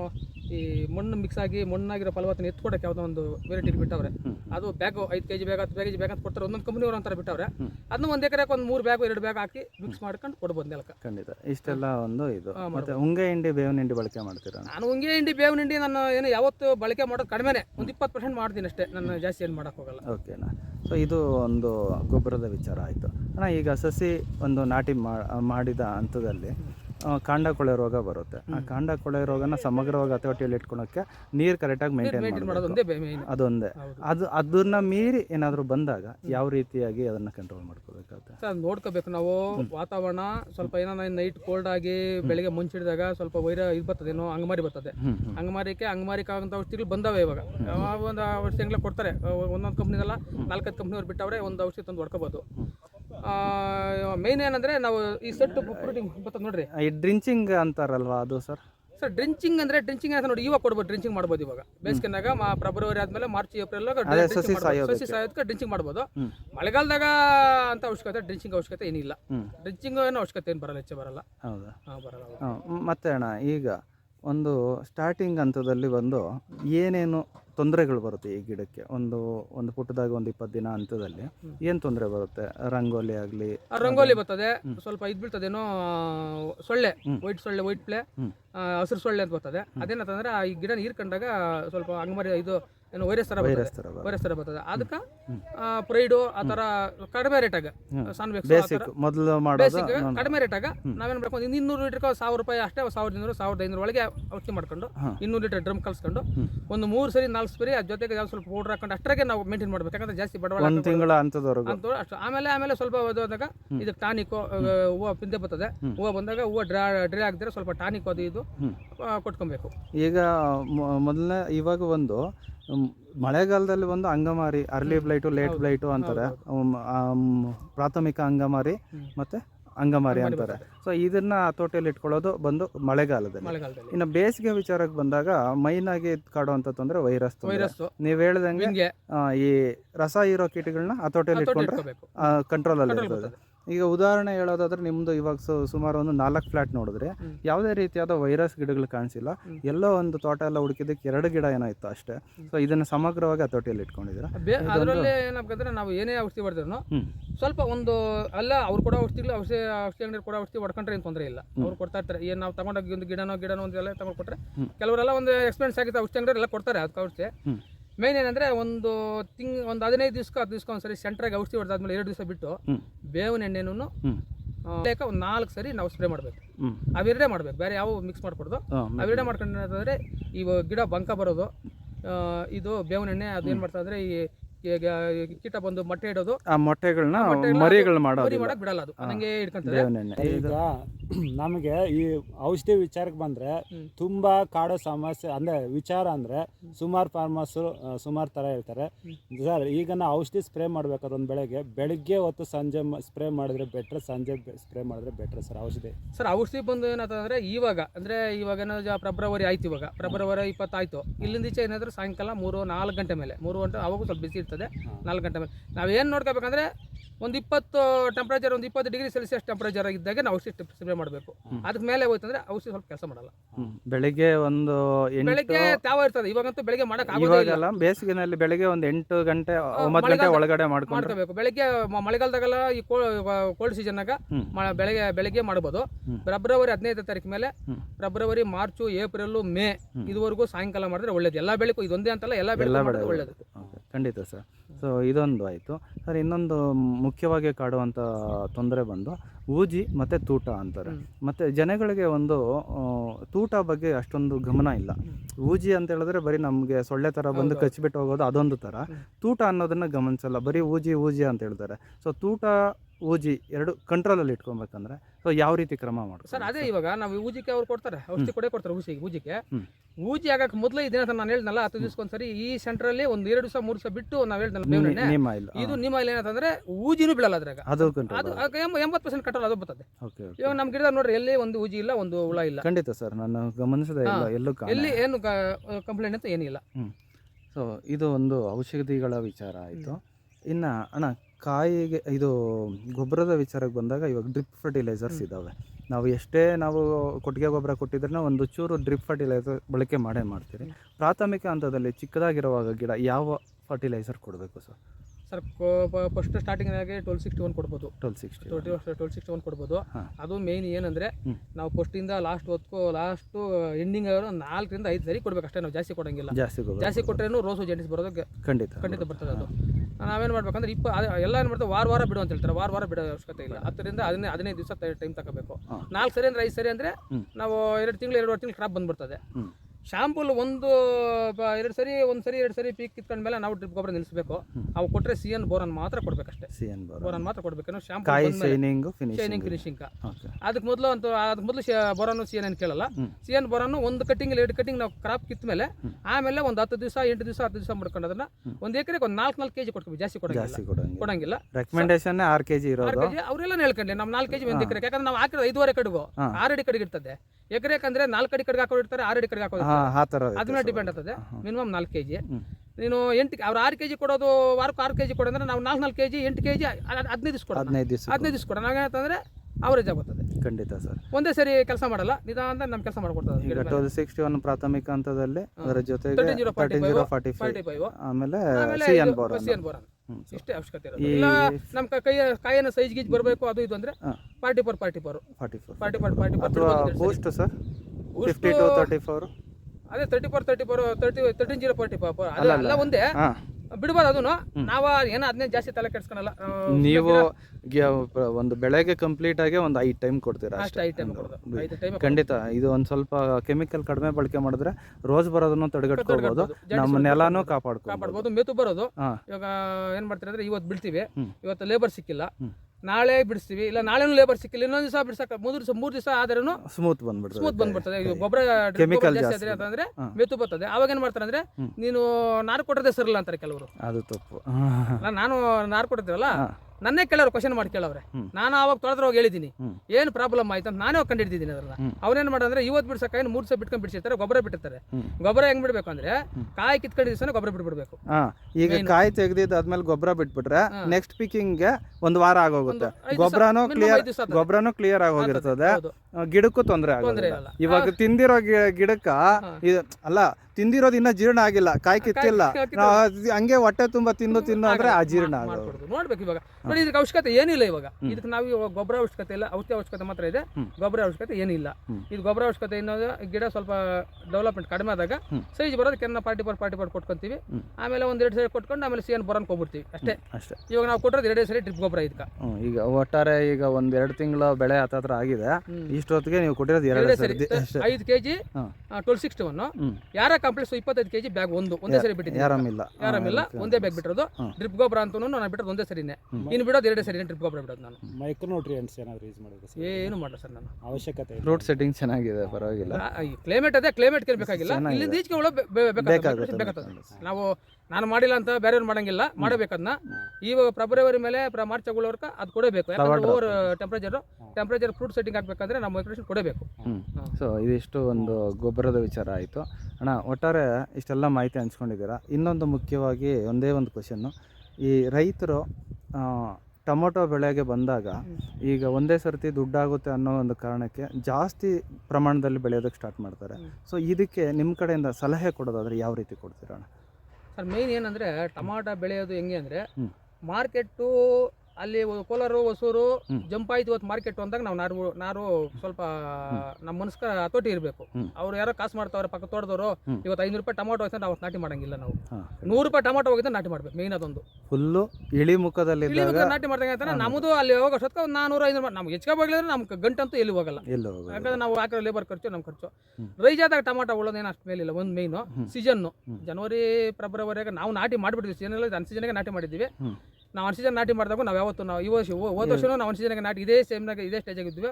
ಈ ಮಣ್ಣು ಮಿಕ್ಸ್ ಆಗಿ ಮಣ್ಣಾಗಿರೋ ಫಲವತ್ತನ ಎತ್ಕೊಡಕ್ಕೆ ಯಾವುದೋ ಒಂದು ವೆರೈಟಿ ಬಿಟ್ಟವ್ರೆ. ಅದು ಬ್ಯಾಗು ಐದು ಕೆಜಿ ಬ್ಯಾಗ್ ಹತ್ತು ಕೆಜಿ ಬ್ಯಾಗ್ ಅಂತ ಕೊಡ್ತಾರೆ. ಒಂದೊಂದು ಕಂಪ್ನಿಯವ್ರು ಅಂತಾರೆ ಬಿಟ್ಟವ್ರೆ. ಅದನ್ನ ಒಂದು ಎಕರೆಗೆ ಒಂದು ಮೂರು ಬ್ಯಾಗು ಎರಡು ಬ್ಯಾಗ್ ಹಾಕಿ ಮಿಕ್ಸ್ ಮಾಡ್ಕೊಂಡು ಕೊಡ್ಬೋದು ನೆಲಕ್ಕೆ. ಖಂಡಿತ. ಇಷ್ಟೆಲ್ಲ ಒಂದು ಇದು. ಮತ್ತೆ ಉಂಗೆ ಹಿಂಡಿ ಬೇವಿನ ಹಿಂಡಿ ಬಳಕೆ ಮಾಡ್ತೀರಾ? ನಾನು ಉಂಗೆ ಹಿಂಡಿ ಬೇವಿನ ಹಿಂಡಿ ನಾನು ಏನು ಯಾವತ್ತು ಬಳಕೆ ಮಾಡೋದು ಕಡಿಮೆನೆ. ಒಂದು ಇಪ್ಪತ್ತು ಪರ್ಸೆಂಟ್ ಮಾಡ್ತೀನಿ ಅಷ್ಟೇ. ನಾನು ಜಾಸ್ತಿ ಏನು ಮಾಡೋಕೆ ಹೋಗಲ್ಲ. ಓಕೆನಾ ಸೊ ಇದು ಒಂದು ಗೊಬ್ಬರದ ವಿಚಾರ ಆಯಿತು. ಅಣ್ಣ ಈಗ ಸಸಿ ಒಂದು ನಾಟಿ ಮಾಡಿದ ಹಂತದಲ್ಲಿ ಕಾಂಡ ಕೊಳೆ ರೋಗ ಬರುತ್ತೆ. ಆ ಕಾಂಡ ಕೊಳೆ ರೋಗನ ಸಮಗ್ರವಾಗಿ ಹತೋಟಿಯಲ್ಲಿ ಇಟ್ಕೊಳಕ್ಕೆ ನೀರು ಕರೆಕ್ಟಾಗಿ ಮೇಂಟೈನ್ ಮಾಡೋದು ಅದೊಂದೇ. ಅದು ಅದನ್ನ ಮೀರಿ ಏನಾದರೂ ಬಂದಾಗ ಯಾವ ರೀತಿಯಾಗಿ ಅದನ್ನ ಕಂಟ್ರೋಲ್ ಮಾಡ್ಕೋಬೇಕಾಗುತ್ತೆ? ನೋಡ್ಕೋಬೇಕು ನಾವು. ವಾತಾವರಣ ಸ್ವಲ್ಪ ಏನೋ ನೈಟ್ ಕೋಲ್ಡ್ ಆಗಿ ಬೆಳಿಗ್ಗೆ ಮುಂಚಿಡಿದಾಗ ಸ್ವಲ್ಪ ವೈರ ಇದು ಏನೋ ಅಂಗಮಾರಿ ಬರ್ತದೆ. ಅಂಗಮಾರಿಕೆ ಅಂಗಮಾರಿಕಾಗಂತ ಔಷಧಿಗಳು ಬಂದಾವೆ ಇವಾಗ. ಒಂದು ಔಷಧಿಗಳ ಕೊಡ್ತಾರೆ. ಒಂದೊಂದು ಕಂಪ್ನಿದೆಲ್ಲ ನಾಲ್ಕೈದು ಕಂಪ್ನಿಯವ್ರು ಬಿಟ್ಟವ್ರೆ ಒಂದು ಔಷಧಿ ತಂದು ಹೊಡ್ಕೋಬೋದು. ಮೇನ್ ಏನಂದ್ರೆ ನಾವು ಈ ಸೆಟ್ ಪ್ರೂಟಿಂಗ್ ಬರ್ತದೆ ನೋಡ್ರಿ. ಈ ಡ್ರಿಂಚಿಂಗ್ ಅಂತಾರಲ್ವಾ ಅದು ಸರ್ ಸರ್ ಡ್ರಿಂಚಿಂಗ್ ಅಂದ್ರೆ ಡ್ರಿಂಚಿಂಗ್ ಅಂತ ನೋಡಿ ಇವಾಗ ಕೊಡ್ಬೋದು ಡ್ರಿಂಚಿಂಗ್ ಮಾಡ್ಬೋದು ಇವಾಗ. ಬೇಸಿಗೆನಾಗ ಮಾ ಫೆಬ್ರವರಿ ಆದ್ಮೇಲೆ ಮಾರ್ಚ್ ಏಪ್ರಿಲ್ ಸಸಿ ಸಾಯೋದಕ್ಕೆ. ಡ್ರಿಂಚಿಂಗ್ ಮಾಡ್ಬೋದು. ಮಳೆಗಾಲದಾಗ ಅಂತ ಅವಶ್ಯಕತೆ ಡ್ರಿಂಚಿಂಗ್ ಅವಶ್ಯಕತೆ ಏನಿಲ್ಲ. ಡ್ರಿಂಚಿಂಗ್ ಏನೋ ಅವಶ್ಯಕತೆ ಏನು ಬರಲ್ಲ ಹೆಚ್ಚು ಬರಲ್ಲ. ಹೌದಾ? ಬರಲ್ಲ ಮತ್ತೆ ಅಣ್ಣ ಈಗ ಒಂದು ಸ್ಟಾರ್ಟಿಂಗ್ ಹಂತದಲ್ಲಿ ಬಂದು ಏನೇನು ತೊಂದರೆಗಳು ಬರುತ್ತೆ ಈ ಗಿಡಕ್ಕೆ. ಒಂದು ಒಂದು ಪುಟ್ಟದಾಗ ಒಂದು ಇಪ್ಪತ್ತು ದಿನ ಹಂತದಲ್ಲಿ. ಏನು ತೊಂದರೆ ಬರುತ್ತೆ? ರಂಗೋಲಿ ಆಗಲಿ ರಂಗೋಲಿ ಬರ್ತದೆ. ಸ್ವಲ್ಪ ಇದು ಬೀಳ್ತದೇನೋ ಸೊಳ್ಳೆ ವೈಟ್ ಸೊಳ್ಳೆ ವೈಟ್ ಪ್ಲೇ. ಹಸಿರು ಸೊಳ್ಳೆ ಅಂತ ಬರ್ತದೆ. ಅದೇನಂತಂದ್ರೆ ಆ ಈ ಗಿಡ ನೀರು ಕಂಡಾಗ ಸ್ವಲ್ಪ ಅಂಗಮರಿ ಇದು ಏನು ವೈರಸ್ ಥರ ಬರ್ತದೆ. ವೈರಸ್ ಥರ ಬರುತ್ತೆ ವೈರಸ್ ಥರ ಬರ್ತದೆ. ಅದಕ್ಕೆ ಪ್ರೈಡು ಆ ತರ ಕಡಿಮೆ ರೇಟಾಗ ಆಗ ಸನ್ವೆಕ್ಸ್ ಬೇಸಿಕ್ ಮೊದಲು ಮಾಡೋದು ಬೇಸಿಕ್ ಕಡಿಮೆ ರೇಟಾಗ ನಾವೇನು ಮಾಡ್ಕೊಂಡು ಒಂದು ಇನ್ನೂರು ಲೀಟರ್ ಸಾವಿರ ರೂಪಾಯಿ ಅಷ್ಟೇ ಸಾವಿರದ ಇನ್ನೂರು ಸಾವಿರದ ಐನೂರು ಒಳಗೆ ಔಷಧಿ ಮಾಡ್ಕೊಂಡು. ಇನ್ನೂರು ಲೀಟರ್ ಡ್ರಮ್ ಕಲ್ಸ್ಕೊಂಡು. ಒಂದು ಮೂರು ಸರಿ ನಾಲ್ಕು ಸರಿ ಅದ್ರ ಜೊತೆಗೆ ಯಾವ್ದು ಸ್ವಲ್ಪ ಪೌಡರ್ ಹಾಕೊಂಡು ಅಷ್ಟರಾಗೆ ನಾವು ಮೇಂಟೈನ್ ಮಾಡ್ಬೇಕು. ಯಾಕಂದ್ರೆ ಜಾಸ್ತಿ ಬಡವಾಳ ಒಂದು ತಿಂಗಳ ಅಂತದವರೆಗೂ. ಅಂತ ಅಷ್ಟು. ಆಮೇಲೆ ಆಮೇಲೆ ಸ್ವಲ್ಪ ಆದಾಗ ಇದಕ್ಕೆ ಟಾನಿಕ್ ಹೂವು ಪಿಂದೆ ಬರ್ತದೆ. ಹೂವು ಬಂದಾಗ ಹೂವು ಡ್ರಾ ಡ್ರೈ ಆಗಿದ್ರೆ ಸ್ವಲ್ಪ ಟಾನಿಕ್ ಅದು ಇದು. ಆ, ಕೊಟ್ಕೊಬೇಕು. ಈಗ ಮೊದಲನೇ ಇವಾಗ ಒಂದು ಮಳೆಗಾಲದಲ್ಲಿ ಒಂದು ಅಂಗಮಾರಿ ಅರ್ಲಿ ಬ್ಲೈಟು ಲೇಟ್ ಬ್ಲೈಟು ಅಂತಾರೆ. ಪ್ರಾಥಮಿಕ ಅಂಗಮಾರಿ. ಮತ್ತೆ ಅಂಗಮಾರಿ ಅಂತಾರೆ. ಸೊ ಇದನ್ನ ಹತೋಟಿಯಲ್ಲಿ ಇಟ್ಕೊಳ್ಳೋದು ಬಂದು ಮಳೆಗಾಲದಲ್ಲಿ. ಇನ್ನು ಬೇಸಿಗೆ ವಿಚಾರಕ್ಕೆ ಬಂದಾಗ ಮೈನ್ ಆಗಿ ಕಾಡುವಂತ ತೊಂದರೆ ವೈರಸ್ ನೀವು ಹೇಳ್ದಂಗೆ ಈ ರಸ ಇರೋ ಕೀಟಗಳನ್ನ ಹತೋಟಿಯಲ್ಲಿ ಹತೋಟಿ ಇಟ್ಕೊಂಡ್ರೆ ಕಂಟ್ರೋಲ್ ಅಲ್ಲಿ ಇರ್ತದೆ. ಈಗ ಉದಾಹರಣೆ ಹೇಳೋದಾದ್ರೆ ನಿಮ್ದು ಇವಾಗ ಸು- ಸುಮಾರು ಒಂದು ನಾಲ್ಕು ಫ್ಲಾಟ್ ನೋಡಿದ್ರೆ. ಯಾವುದೇ ರೀತಿಯಾದ ವೈರಸ್ ಗಿಡಗಳು ಕಾಣಿಸಿಲ್ಲ. ಎಲ್ಲೋ ಒಂದು ತೋಟ ಎಲ್ಲ ಹುಡುಕಿದ್ದಕ್ಕೆ ಎರಡು ಗಿಡ ಏನೋ ಇತ್ತು ಅಷ್ಟೇ. ಸೊ ಇದನ್ನ ಸಮಗ್ರವಾಗಿ ಹತೋಟಿಯಲ್ಲಿ ಇಟ್ಕೊಂಡಿದ್ದೀರಾ? ಅದರಲ್ಲಿ ನಾವು ಏನೇ ಔಷಧಿ ಹೊಡೆದ್ರು ಸ್ವಲ್ಪ ಒಂದು ಅಲ್ಲ ಅವ್ರು ಕೊಡೋ ಔಷಧಿಗಳು ಔಷಧಿ ಔಷಧಿ ಅಂಗಡಿ ಕೊಡೋ ಔಷಧಿ ಹೊಡ್ಕೊಂಡ್ರೆ ಏನು ತೊಂದರೆ ಇಲ್ಲ. ಅವ್ರು ಕೊಡ್ತಾ ಇರ್ತಾರೆ. ಏನು ನಾವು ತಗೊಂಡೋಗಿ ಒಂದು ಗಿಡನೋ ಗಿಡನೋ ಒಂದು ಎಲ್ಲ ತಗೊಂಡು ಕೊಟ್ಟರೆ ಕೆಲವರೆಲ್ಲ ಒಂದು ಎಕ್ಸ್ಪೀರಿಯನ್ಸ್ ಆಗಿತ್ತು ಔಷಧಿ ಅಂಗಡಿ ಎಲ್ಲ ಕೊಡ್ತಾರೆ ಅದಕ್ಕೆ ಔಷಧಿ. ಮೇನ್ ಏನಂದ್ರೆ ಒಂದು ತಿಂಗ್ ಒಂದು ಹದಿನೈದು ದಿವಸಕ್ಕೆ ಹತ್ತು ದಿವಸಕ್ಕೆ ಒಂದ್ಸರಿ ಸೆಂಟ್ರಾಗಿ ಔಷಧಿ ಹೊಡೆದಾದ್ಮೇಲೆ ಎರಡು ದಿವಸ ಬಿಟ್ಟು ಬೇವಿನ ಎಣ್ಣೆನೂ ಒಂದು ನಾಲ್ಕು ಸರಿ ನಾವು ಸ್ಪ್ರೇ ಮಾಡಬೇಕು. ಹ್ಮ್. ಅವೆರಡೇ ಮಾಡಬೇಕು. ಬೇರೆ ಯಾವ ಮಿಕ್ಸ್ ಮಾಡ್ಕೊಡ್ದು. ಅವೆರಡೇ ಮಾಡ್ಕೊಂಡ್ರೆ ಈ ಗಿಡ ಬಂಕ ಬರೋದು. ಇದು ಬೇವಿನ ಎಣ್ಣೆ ಅದು ಏನು ಮಾಡ್ತಾ ಅಂದ್ರೆ ಈ ಕೀಟ ಬಂದು ಮೊಟ್ಟೆ ಇಡೋದು. ಆ ಮೊಟ್ಟೆಗಳನ್ನ ಮರಿಗಳು ಮರಿ ಮಾಡೋದು ಮಾಡಕ್ ಬಿಡಲ್ಲ ಅದು. ಹಂಗೆ ಇಟ್ಕೊಂತದೆ *clears throat* ನಮಗೆ ಈ ಔಷಧಿ ವಿಚಾರಕ್ಕೆ ಬಂದರೆ. ತುಂಬ ಕಾಡೋ ಸಮಸ್ಯೆ ಅಂದರೆ ವಿಚಾರ ಅಂದರೆ ಸುಮಾರು ಫಾರ್ಮರ್ಸು ಸುಮಾರು ಥರ ಹೇಳ್ತಾರೆ. ಸರ್ ಈಗ ನಾವು ಔಷಧಿ ಸ್ಪ್ರೇ ಮಾಡ್ಬೇಕಾದ್ರೆ ಒಂದು ಬೆಳಗ್ಗೆ ಬೆಳಗ್ಗೆ ಹೊತ್ತು ಸಂಜೆ ಸ್ಪ್ರೇ ಮಾಡಿದ್ರೆ ಬೆಟ್ರ್ ಸಂಜೆ ಸ್ಪ್ರೇ ಮಾಡಿದ್ರೆ ಬೆಟ್ರ್ ಸರ್ ಔಷಧಿ. ಸರ್ ಔಷಧಿ ಬಂದು ಏನಂತಂದ್ರೆ ಇವಾಗ ಅಂದರೆ ಇವಾಗ ಫೆಬ್ರವರಿ ಆಯ್ತು ಇವಾಗ. ಫೆಬ್ರವರಿ ಇಪ್ಪತ್ತಾಯ್ತು. ಇಲ್ಲಿಂದ ಈಚೆ ಏನಾದರೂ ಸಾಯಂಕಾಲ ಮೂರು ನಾಲ್ಕು ಗಂಟೆ ಮೇಲೆ ಮೂರು ಗಂಟೆ ಅವಾಗೂ ಸ್ವಲ್ಪ ಬಿಸಿ ಇರ್ತದೆ. ನಾಲ್ಕು ಗಂಟೆ ಮೇಲೆ. ನಾವೇನು ನೋಡ್ಕೋಬೇಕಂದ್ರೆ ಒಂದು ಇಪ್ಪತ್ತು ಟೆಂಪ್ರೇಚರ್ ಒಂದು ಇಪ್ಪತ್ತು ಡಿಗ್ರಿ ಸೆಲ್ಸಿಯಸ್ ಟೆಂಪ್ರೇಚರ್ ಆಗಿದ್ದಾಗ ನಾವು ಔಷಧಿ ಸ್ಪ್ರೇ ಮಾಡಬೇಕು. ಅದಕ್ಕೆ ಮೇಲೆ ಹೋಯ್ತಂದ್ರೆ ಔಷಧಿ ಸ್ವಲ್ಪ ಕೆಲಸ ಮಾಡಲ್ಲ. ಬೆಳಿಗ್ಗೆ ಒಂದು ಬೆಳಿಗ್ಗೆ ತಾವ ಇರ್ತದೆ. ಇವಾಗಂತೂ ಬೆಳಗ್ಗೆ ಮಾಡಕ್ ಆಗೋದೇ ಇಲ್ಲ. ಇವಾಗೆಲ್ಲ ಬೇಸಿಗೆನಲ್ಲಿ ಬೆಳಿಗ್ಗೆ ಒಂದು ಎಂಟು ಗಂಟೆ ಒಂಬತ್ತು ಗಂಟೆ ಒಳಗಡೆ ಮಾಡ್ಕೊಂಡ್ರೆ. ಬೆಳಿಗ್ಗೆ ಮಳೆಗಾಲದಾಗೆಲ್ಲ ಈ ಕೋಲ್ಡ್ ಸೀಸನ್ ಬೆಳಗ್ಗೆ ಬೆಳಗ್ಗೆ ಮಾಡ್ಬೋದು. ಫೆಬ್ರವರಿ ಹದಿನೈದು ತಾರೀಕು ಮೇಲೆ. ಫೆಬ್ರವರಿ ಮಾರ್ಚು ಏಪ್ರಿಲ್ ಮೇ ಇದುವರೆಗೂ ಸಾಯಂಕಾಲ ಮಾಡಿದ್ರೆ ಒಳ್ಳೇದು. ಎಲ್ಲ ಬೆಳಕು ಇದೊಂದೇ ಅಂತಲ್ಲ ಎಲ್ಲ ಬೆಳೆ ಒಳ್ಳೇದು. ಖಂಡಿತ ಸರ್. ಸೊ ಇದೊಂದು ಆಯಿತು. ಸರ್ ಇನ್ನೊಂದು ಮುಖ್ಯವಾಗಿ ಕಾಡುವಂಥ ತೊಂದರೆ ಬಂದು ಊಜಿ ಮತ್ತು ತೂಟ ಅಂತಾರೆ. ಮತ್ತು ಜನಗಳಿಗೆ ಒಂದು ತೂಟ ಬಗ್ಗೆ ಅಷ್ಟೊಂದು ಗಮನ ಇಲ್ಲ. ಊಜಿ ಅಂತ ಹೇಳಿದ್ರೆ ಬರೀ ನಮಗೆ ಸೊಳ್ಳೆ ಥರ ಬಂದು. ಕಚ್ಚಿಬಿಟ್ಟು ಹೋಗೋದು ಅದೊಂದು ಥರ. ತೂಟ ಅನ್ನೋದನ್ನು ಗಮನಿಸಲ್ಲ. ಬರೀ ಊಜಿ ಊಜಿ ಅಂತ ಹೇಳ್ತಾರೆ. ಸೊ ತೂಟ ಊಜಿ ಎರಡು ಕಂಟ್ರೋಲಲ್ಲಿ ಇಟ್ಕೊಬೇಕಂದ್ರೆ ಸೊ ಯಾವ ರೀತಿ ಕ್ರಮ ಮಾಡ್ತಾರೆ ಸರ್ ಅದೇ ಇವಾಗ ನಾವು ಊಜಿಗೆ ಅವ್ರು ಕೊಡ್ತಾರೆ ಔಷಧಿ ಕೊಡೇ ಕೊಡ್ತಾರೆ ಊಸಿಗೆ ಊಜಿಗೆ ಹ್ಮ್. ಊಜಿ ಆಗಕ್ಕೆ ಮೊದಲು ಇದೇನ ನಾನು ಹೇಳ್ದಲ್ಲ ಹತ್ತು ದಿವಸಕ್ಕೊಂದ್ಸರಿ ಈ ಸೆಂಟ್ರಲ್ಲಿ ಒಂದು ಎರಡು ದಿವಸ ಮೂರು ದಿವಸ ಬಿಟ್ಟು ನಾವು ಹೇಳ್ದಲ್ಲ ಇದು ನಿಮ್ಮ ಇಲ್ಲ ಇದು ನಿಮ್ಮ ಇಲ್ಲಿ ಏನಂತಂದ್ರೆ ಊಜಿನೂ ಬೀಳಲ್ಲ ಅದ್ರಾಗ. ಅದು ಅದು ಕಂಟ್ರೋಲ್ ಎಂಬತ್ತು ಪರ್ಸೆಂಟ್ ಕಟ್ಟಲ್ಲ ಅದು ಬರ್ತದೆ. ಓಕೆ ಓಕೆ ಇವಾಗ ನಮ್ಮ ಗಿಡದಾಗ ನೋಡ್ರಿ ಎಲ್ಲಿ ಒಂದು ಊಜಿ ಇಲ್ಲ ಒಂದು ಹುಳ ಇಲ್ಲ. ಖಂಡಿತ ಸರ್ ನಾನು ಗಮನಿಸಿದ ಇಲ್ಲ ಹಾ. ಎಲ್ಲೂ ಕಾಣ ಎಲ್ಲಿ ಏನು ಕಂಪ್ಲೇಂಟ್ ಅಂತ ಏನಿಲ್ಲ. ಸೊ ಇದು ಒಂದು ಔಷಧಿಗಳ ವಿಚಾರ ಆಯಿತು. ಇನ್ನು ಅಣ್ಣ ಕಾಯಿಗೆ ಇದು ಗೊಬ್ಬರದ ವಿಚಾರಕ್ಕೆ ಬಂದಾಗ ಇವಾಗ ಡ್ರಿಪ್ ಫರ್ಟಿಲೈಸರ್ಸ್ ಇದ್ದಾವೆ ನಾವು ಎಷ್ಟೇ ನಾವು ಕೊಟ್ಟಿಗೆ ಗೊಬ್ಬರ ಕೊಟ್ಟಿದ್ರೆ ಒಂದು ಚೂರು ಡ್ರಿಪ್ ಫರ್ಟಿಲೈಸರ್ ಬಳಕೆ ಮಾಡೇ ಮಾಡ್ತೀರಿ. ಪ್ರಾಥಮಿಕ ಹಂತದಲ್ಲಿ ಚಿಕ್ಕದಾಗಿರುವಾಗ ಗಿಡ ಯಾವ ಫರ್ಟಿಲೈಸರ್ ಕೊಡಬೇಕು ಸರ್? ಸರ್ ಫಸ್ಟ್ ಸ್ಟಾರ್ಟಿಂಗ್ನಾಗೆ ಟ್ವೆಲ್ ಸಿಕ್ಸ್ಟಿ ಒನ್ ಕೊಡ್ಬೋದು. Twelve sixty twenty twelve sixty one ಕೊಡ್ಬೋದು. ಅದು ಮೇನ್ ಏನಂದರೆ. ನಾವು ಫಸ್ಟಿಂದ ಲಾಸ್ಟ್ ಹೊತ್ತು ಲಾಸ್ಟು ಎಂಡಿಂಗ್ ನಾಲ್ಕರಿಂದ ಐದು ಸರಿ ಕೊಡ್ಬೇಕು ಅಷ್ಟೇ ನಾವು ಜಾಸ್ತಿ ಕೊಡೋಂಗಿಲ್ಲ. ಜಾಸ್ತಿ ಜಾಸ್ತಿ ಕೊಟ್ಟರೆ ರೋಸು ಜೆಂಟಿಸ್ ಬರೋದು ಖಂಡಿತ. ಖಂಡಿತ ಬರ್ತದೆ ಅದು. ನಾವೇನು ಮಾಡ್ಬೇಕಂದ್ರೆ ಇಪ್ಪ ಅದ್- ಎಲ್ಲ ಏನು ಮಾಡ್ತಾರೆ ವಾರ ವಾರ ಬಿಡು ಅಂತ ಹೇಳ್ತಾರೆ. ವಾರ ವಾರ ಬಿಡೋ ಅವಶ್ಯಕತೆ ಇಲ್ಲ. ಹತ್ತರಿಂದ ಹದಿನೈದು ಹದಿನೈದು ದಿವಸ ಟೈಮ್ ತಗೋಬೇಕು. ನಾಲ್ಕು ಸರಿ ಅಂದ್ರೆ ಐದು ಸರಿ ಅಂದ್ರೆ. ನಾವು ಎರಡು ತಿಂಗಳು ಎರಡುವರೆ ತಿಂಗಳು ಕ್ರಾಪ್ ಬಂದ್ಬಿಡ್ತದೆ. ಶಾಂಪೂಲ್ ಒಂದು ಎರಡು ಸರಿ ಒಂದು ಸರಿ ಎರಡು ಸರಿ ಪೀಕ್ ಕಿತ್ಕೊಂಡ್ಮೇಲೆ ನಾವು ಡ್ರಿಪ್ ಗೊಬ್ಬರ ನಿಲ್ಲಿಸಬೇಕು. ಅವು ಕೊಟ್ಟರೆ ಸಿ ಎನ್ ಬೋರನ್ ಮಾತ್ರ ಕೊಡಬೇಕಷ್ಟೇ. ಸಿ ಎನ್ ಬೋರನ್ ಮಾತ್ರ ಕೊಡಬೇಕು. ಶಾಂಪೂ ಶೈನಿಂಗ್ ಶೈನಿಂಗು ಫಿನಿಶಿಂಗ್ ಅದಕ್ಕೆ ಮೊದಲು ಅಂತ ಅದಕ್ಕೆ ಮೊದಲು ಬೋರನ್ ಸಿ ಎನ್ ಕೇಳಲ್ಲ. ಹ್ಮ್. ಸಿ ಎನ್ ಬೋರನ್ನು ಒಂದು ಕಟ್ಟಿಂಗ್ ಎರಡು ಕಟ್ಟಿಂಗ್ ನಾವು ಕ್ರಾಪ್ ಕಿತ್ತ ಮೇಲೆ ಆಮೇಲೆ ಒಂದು ಹತ್ತು ದಿವಸ ಎಂಟು ದಿವಸ ಹತ್ತು ದಿವಸ ಮಾಡ್ಕೊಂಡು ಅದನ್ನ. ಒಂದು ಎಕರೆಗೆ ಒಂದು ನಾಲ್ಕು ನಾಲ್ಕು ಕೆಜಿ ಕೊಡ್ತೀವಿ ಜಾಸ್ತಿ ಕೊಡಂಗಿಲ್ಲ. ಕೊಡಂಗಿಲ್ಲ. ರೆಕಮೆಂಡೇಶನ್ ಆರು ಕೆಜಿ ಇರೋದು. ಅವರೆಲ್ಲ ಹೇಳ್ಕೊಂಡೆ ನಮ್ಮ ನಾಲ್ಕು ಕೆಜಿ ಒಂದು ಎಕರೆ ಯಾಕಂದ್ರೆ ನಾವು ಹಾಕಿರೋ ಐದುವರೆ ಕಡೆಗೂ ಆರಡಿ ಆರು ಅಡಿ ಕಡೆಗೆ ಇರ್ತದೆ. ಎಕರೆಗೆ ಅಂದ್ರೆ ನಾಲ್ಕು ಅಡಿ ಕಡೆಗೆ ಹಾಕೊಂಡಿರ್ತಾರೆ ಆರು ಅಡಿ ಕಡೆಗೆ ಹಾಕೋದು ಆ ಥರ ಅದ್ರ ಮೇಲೆ ಡಿಪೆಂಡ್ ಆಗ್ತದೆ. ಮಿನಿಮಮ್ ನಾಲ್ಕು ಕೆ ಜಿ ನೀನು ಎಂಟು ಅವ್ರು ಆರು ಕೆಜಿ ಕೊಡೋದು ವಾರಕ್ಕೆ ಆರು ಕೆಜಿ ಕೊಡೋದ್ರೆ ನಾವು ನಾಲ್ಕು ನಾಲ್ಕು ಕೆಜಿ ಎಂಟು ಕೆಜಿ ಹದಿನೈದು ದಿವಸ ಕೊಡೋಣ. ಹದಿನೈದು ದಿವಸ ಹದಿನೈದು ದಿವಸ ಕೊಡೋಣ. ನಾವೇನಂತಂದ್ರೆ ಅವರೇಜ್ ಆಗುತ್ತದೆ ಖಂಡಿತ ಸರ್. ಒಂದೇ ಸರಿ ಕೆಲಸ ಮಾಡಲ್ಲ ನಿಧಾನ ನಮ್ಮ ಕೆಲಸ ಮಾಡ್ಕೊಡ್ತದೆ. ಟ್ವೆಲ್ ಸಿಕ್ಸ್ಟಿ ಒನ್ ಪ್ರಾಥಮಿಕ ಹಂತದಲ್ಲಿ ಅದರ ಜೊತೆಗೆ zero forty thirteen zero forty five ಆಮೇಲೆ ಸಿ ಎನ್ ಬೋರ್ so ಇಷ್ಟೇ ಅವಶ್ಯಕತೆ ಇರೋದು. ಇಲ್ಲ ನಮ್ಮ ಕೈಯ ಕಾಯಿನ ಸೈಜ್ ಗೀಜ್ ಬರಬೇಕು ಅದು ಇದು ಅಂದ್ರೆ forty four forty four forty four forty four forty four boost sir fifty two thirty four ಅದೇ thirty four thirty four thirty thirteen zero forty four ಅಲ್ಲ, ಒಂದೇ. ಬಿಡ್ಬೋದು ಅದನ್ನು ನಾವು ಏನೋ ಅದನ್ನೇ ಜಾಸ್ತಿ ತಲೆ ಕೆಡ್ಸ್ಕೊಳಲ್ಲ. ನೀವು ಗ- ಒಂದು ಬೆಳೆಗೆ ಕಂಪ್ಲೀಟ್ ಆಗಿ ಒಂದು ಐದು ಟೈಮ್ ಕೊಡ್ತೀರಾ ಅಷ್ಟೇ ಕೊಡೋದು ಐದು ಟೈಮ್ ಖಂಡಿತ. ಇದು ಒಂದು ಸ್ವಲ್ಪ ಕೆಮಿಕಲ್ ಕಡಿಮೆ ಬಳಕೆ ಮಾಡಿದ್ರೆ ರೋಸ್ ಬರೋದನ್ನು ತಡೆಗಟ್ಕೋಬಹುದು ನಮ್ಮ ನೆಲನೂ ಕಾಪಾಡ್ಕೋಬಹುದು ಕಾಪಾಡ್ಬೋದು. ಮೇತು ಬರೋದು ಹಾಂ. ಇವಾಗ ಏನ್ ಮಾಡ್ತಾರೆ ಅಂದ್ರೆ ಇವತ್ತು ಬಿಡ್ತೀವಿ. ಹ್ಮ್. ಇವತ್ತು ಲೇಬರ್ ಸಿಕ್ಕಿಲ್ಲ. ಹ್ಮ್. ನಾಳೆ ಬಿಡಿಸ್ತೀವಿ. ಇಲ್ಲ ನಾಳೆನೂ ಲೇಬರ್ ಸಿಕ್ಕಿಲ್ಲ ಇನ್ನೊಂದು ದಿವಸ ಬಿಡ್ಸಕ್ಕೆ ಮೂರು ದಿವಸ ಮೂರು ದಿವಸ ಆದ್ರೂ ಸ್ಮೂತ್ ಬಂದ್ಬಿಡ್ತದೆ. ಸ್ಮೂತ್ ಬಂದ್ಬಿಡ್ತದೆ. ಇದು ಗೊಬ್ಬರ ಕೆಮಿಕಲ್ ಜಾಸ್ತಿ ಆದ್ರೆ ಅಂತಂದ್ರೆ ಮೆತ್ತು ಮೇತು ಬರ್ತದೆ. ಅವಾಗ ಏನ್ ಮಾಡ್ತಾರೆ ಅಂದ್ರೆ. ನೀನು ನಾರು ಕೊಟ್ಟದೆ ಸರಿಲ್ಲ ಅಂತಾರೆ ಕೆಲವರು. ಅದು ತಪ್ಪು. ನಾನು- ನಾನು ನಾರು ಕೊಡ್ತೀವಲ್ಲ ಹಾ. ನನ್ನೇ ಕೇಳೋರು ಕ್ವಶನ್ ಮಾಡಿ ಕೇಳವ್ರೆ. ನಾನು ಅವಾಗ ತೊಳೆದ್ರೆ ಹೋಗಿ ಹೇಳಿದ್ದೀನಿ. ಏನು ಪ್ರಾಬ್ಲಮ್ ಆಯ್ತು ಅಂತ ನಾನೇ ಕಂಡು ಹಿಡಿದಿದ್ದೀನಿ ಅದನ್ನ ಹ್ಮ್. ಅವ್ರೇನ್ ಮಾಡಂದ್ರೆ ಇವತ್ತು ಬಿಡ್ಸಕ್ಕೆ ಮೂರು ಸಹ ಬಿಟ್ಕೊಂಡು ಬಿಡಿಸಿರ್ತಾರೆ ಗೊಬ್ಬರ ಬಿಟ್ಟಿರ್ತಾರೆ. ಗೊಬ್ಬರ ಹೆಂಗ್ ಬಿಡ್ಬೇಕು ಅಂದ್ರೆ ಕಾಯಿ ಕಿತ್ಕೊಂಡು ದಿವಸ ಗೊಬ್ಬರ ಬಿಟ್ಬಿಡ್ಬೇಕು. ಈಗ ಕಾಯಿ ಕಾಯಿ ತೆಗ್ದಿದ್ದಾದ್ಮೇಲೆ ಗೊಬ್ಬರ ಬಿಟ್ಬಿಟ್ರೆ. ನೆಕ್ಸ್ಟ್ ಪಿಕಿಂಗ್ಗೆ ಒಂದು ವಾರ ಆಗೋಗುತ್ತೆ. ಗೊಬ್ಬರನೂ ಕ್ಲಿಯರ್ ಗೊಬ್ಬರನೂ ಕ್ಲಿಯರ್ ಆಗೋಗಿರ್ತದೆ ಗಿಡಕ್ಕೂ ತೊಂದರೆ ತೊಂದ್ರೆ ಆಗೋದಿಲ್ಲ ಇವಾಗ ತಿಂದಿರೋ ಗಿ- ಗಿಡಕ್ಕ ಇದು ಅಲ್ಲ ತಿಂದಿರೋದು ಇನ್ನ ಜೀರ್ಣ ಆಗಿಲ್ಲ ಕಾಯಿ ಕಿತ್ತಿಲ್ಲ. ಕಿತ್ತಿಲ್ಲ. ನಾವು ಅದು ಹಂಗೆ ಹೊಟ್ಟೆ ತುಂಬಾ ತಿನ್ನು ತಿನ್ನು ಅಂದ್ರೆ ಆಗೋದು. ಮಾಡ್ಕೊಡೋದು ನೋಡ್ಬೇಕು ಇವಾಗ. ನೋಡಿ ಇದಕ್ಕೆ ಅವಶ್ಯಕತೆ ಏನಿಲ್ಲ ಇವಾಗ. ಇದಕ್ಕೆ ನಾವು ಇವಾಗ ಗೊಬ್ಬರ ಅವಶ್ಯಕತೆ ಇಲ್ಲ ಔಷಧಿ ಅವಶ್ಯಕತೆ ಮಾತ್ರ ಇದೆ. ಹ್ಮ್. ಗೊಬ್ಬರ ಅವಶ್ಯಕತೆ ಏನಿಲ್ಲ ಹ್ಮ್. ಇದು ಗೊಬ್ಬರ ಅವಶ್ಯಕತೆ ಇನ್ನೊಂದು ಗಿಡ ಸ್ವಲ್ಪ ಡೆವಲಪ್ಮೆಂಟ್ ಕಡಿಮೆ ಆದಾಗ ಹ್ಮ್. ಸೈಜ್ ಬರೋದು ಕೆನ್ನ ಪಾರ್ಟಿ ಪರ್ ಪಾರ್ಟಿ ಪರ್ ಕೊಟ್ಕೊಂತೀವಿ. ಹ್ಮ್. ಆಮೇಲೆ ಒಂದ್ ಎರಡು ಸರಿ ಕೊಟ್ಕೊಂಡು ಆಮೇಲೆ ಸಿ ಎನ್ ಬರೋನ್ ಹೋಗ್ಬಿಡ್ತೀವಿ ಅಷ್ಟೇ. ಅಷ್ಟೇ. ಇವಾಗ ನಾವು ಕೊಟ್ಟರೆ ಎರಡೇ ಸರಿ ಟ್ರಿಪ್ ಗೊಬ್ಬರ ಇದಕ್ಕೆ. ಹ್ಮ್, ಈಗ ಒಟ್ಟಾರೆ ಈಗ ಒಂದ್ ಎರಡು ತಿಂಗಳ ಬೆಳೆ ಹತ್ತತ್ರ ಆಗಿದೆ. ಹ್ಮ್. ಈ ಇಷ್ಟೊತ್ತಿಗೆ ನೀವು ಕೊಟ್ಟಿರೋದು ಎರಡು ಎರಡೇ ಸರಿ. ಸರ್ತಿ ಅಷ್ಟೇ. ಐದು ಕೆಜಿ ಟ್ವೆಲ್ ಸಿಕ್ಸ್ಟಿ ಒನ್ ಯಾರ ಕಾಂಪ್ಲೆಕ್ಸ್ ಇಪ್ಪತ್ತೈದು ಕೆಜಿ ಬ್ಯಾಗ್ ಒಂದು. ಒಂದೇ ಸರಿ ಬಿಟ್ಟಿದ್ದೀನಿ. ಯಾರಾಮಿಲ್ಲ ಯಾರಮಿಲ್ಲ ಒಂದೇ ಬ್ಯಾಗ್ ಬಿಟ್ಟಿರೋದು. ಡ್ರಿಪ್ ಗೊಬ್ಬರ ಅಂತ ನಾನು ಬಿಟ್ಟದ್ದು ಒಂದೇ ಸರಿನೇ. ಇನ್ನು ಬಿಡೋದು ಎರಡೇ ಸರಿ ಡ್ರಿಪ್ ಗೊಬ್ಬರ ಬಿಡೋದು ನಾನು. ಮೈಕ್ರೋನ್ಯೂಟ್ರಿಯೆಂಟ್ಸ್ ಏನಾದ್ರು ಯೂಸ್ ಮಾಡಿದ್ರೆ ಸರ್? ಏನು ಮಾಡಲ್ಲ ಸರ್ ನಾನು. ಅವಶ್ಯಕತೆ ಇಲ್ಲ. ರೂಟ್ ಸೆಟ್ಟಿಂಗ್ ಚೆನ್ನಾಗಿದೆ ಪರವಾಗಿಲ್ಲ. ಕ್ಲೈಮೇಟ್ ಅದೇ ಕ್ಲೈಮೇಟ್ ಬೇಕಾಗಿಲ್ಲ. ಚೆನ್ನಾಗಿದೆ. ಇಲ್ಲಿಂದ ಈಚೆಗೆ ಒಳಗೆ ಬೇಕಾಗ್ತದೆ. ನಾವು ನಾನು ಮಾಡಿಲ್ಲ ಅಂತ ಬೇರೆಯವ್ರು ಮಾಡಂಗಿಲ್ಲ ಮಾಡಬೇಕದನ್ನ ಇವಾಗ ಫೆಬ್ರವರಿ ಮೇಲೆ ಪ್ರ- ಮಾರ್ಚ್ ಆಗೋವರ್ಕ ಅದು ಕೊಡಬೇಕು. ಯಾಕಂದ್ರೆ over temperature temperature fruit setting ಆಗಬೇಕಂದ್ರೆ ನಮ್ಮ ಮೈಕ್ರೇಷನ್ ಕೊಡಬೇಕು. ಹ್ಞೂ. ಸೊ ಇದಿಷ್ಟು ಒಂದು ಗೊಬ್ಬರದ ವಿಚಾರ ಆಯಿತು. ಅಣ್ಣ ಒಟ್ಟಾರೆ ಇಷ್ಟೆಲ್ಲ ಮಾಹಿತಿ ಹಂಚ್ಕೊಂಡಿದ್ದೀರಾ? ಇನ್ನೊಂದು ಮುಖ್ಯವಾಗಿ ಒಂದೇ ಒಂದು ಕ್ವಶನ್ನು ಈ ರೈತರು ಟೊಮೊಟೊ ಬೆಳೆಗೆ ಬಂದಾಗ ಈಗ ಒಂದೇ ಸರ್ತಿ ದುಡ್ಡಾಗುತ್ತೆ ಅನ್ನೋ ಒಂದು ಕಾರಣಕ್ಕೆ ಜಾಸ್ತಿ ಪ್ರಮಾಣದಲ್ಲಿ ಬೆಳೆಯೋದಕ್ಕೆ ಸ್ಟಾರ್ಟ್ ಮಾಡ್ತಾರೆ. ಸೊ ಇದಕ್ಕೆ ನಿಮ್ಮ ಕಡೆಯಿಂದ ಸಲಹೆ ಕೊಡೋದಾದರೆ ಯಾವ ರೀತಿ ಕೊಡ್ತೀರಾ ಅಣ್ಣ? ಸರ್ ಮೇಯ್ನ್ ಏನಂದ್ರೆ ಟಮಾಟ ಬೆಳೆಯೋದು ಹೆಂಗೆ ಅಂದ್ರೆ. ಮಾರ್ಕೆಟ್ಟು ಅಲ್ಲಿ ಕೋಲಾರ ಹೊಸೂರು ಆಯ್ತು ಇವತ್ತು ಮಾರ್ಕೆಟ್ ಅಂದಾಗ ನಾವು ನಾರು ನಾರು ಸ್ವಲ್ಪ ನಮ್ಮ ಮನಸ್ಕ ಹತೋಟಿ ಇರಬೇಕು. ಅವ್ರು ಯಾರೋ ಕಾಸು ಮಾಡ್ತಾವ್ರೆ ಪಕ್ಕ ತೋಟದವರು. ಇವತ್ತು ಐನೂರು ರೂಪಾಯಿ ಟಮಾಟೋ ಹೋಗಿದ್ರೆ ನಾವು ನಾಟಿ ಮಾಡಂಗಿಲ್ಲ ನಾವು. ನೂರು ರೂಪಾಯಿ ಟಮಾಟೋ ಹೋಗಿದ್ರೆ ನಾಟಿ ಮಾಡ್ಬೇಕು ಮೇನ್ ಅದೊಂದು. ಫುಲ್ಲು ಇಳಿಮುಖದಲ್ಲಿ ನಾಟಿ ಮಾಡ್ದಂಗೆ ಆಯ್ತಾನೆ ನಮ್ಮದು ಅಲ್ಲಿ ಹೋಗೋ ಅಷ್ಟೊತ್ತಿಗೆ ಒಂದು ನಾನೂರು ಐನೂರು ನಮ್ಗೆ ಹೆಚ್ಚಿಗೆ ಹೋಗ್ಲಿದ್ರೆ ನಮ್ಗೆ ಗಂಟಂತೂ ಎಲ್ಲಿ ಹೋಗಲ್ಲ. ಯಾಕಂದ್ರೆ ನಾವು ಹಾಕಿರೋ ಲೇಬರ್ ಖರ್ಚು ನಮ್ಮ ಖರ್ಚು. ರೈಜ್ ರೈಜಾದಾಗ ಟಮಾಟೋ ಉಳ್ಳೋದೇನು ಅಷ್ಟು ಮೇಲಿಲ್ಲ ಒಂದು ಮೇಯ್ನು. ಸೀಸನ್ನು ಜನವರಿ ಫೆಬ್ರವರಿಯಾಗ ನಾವು ನಾಟಿ ಮಾಡಿಬಿಟ್ಟಿದ್ವಿ ಸೀಸನ್ ಅನ್ ಸೀಸನ್ಗೆ ನಾಟಿ ಮಾಡಿದ್ದೀವಿ. ನಾವು ಅನ್ ಸೀಸನ್ ನಾಟಿ ಮಾಡಿದಾಗ ನಾವು ಯಾವತ್ತು ನಾವು ಈ ವರ್ಷ ಹೋದ ವರ್ಷನೂ ನಾವು ಅನ್ ಸೀಸನ್ಗೆ ನಾಟಿ ಇದೇ ಸೇಮ್ನಾಗ ಇದೇ ಸ್ಟೇಜ್ ಆಗಿದ್ವಿ.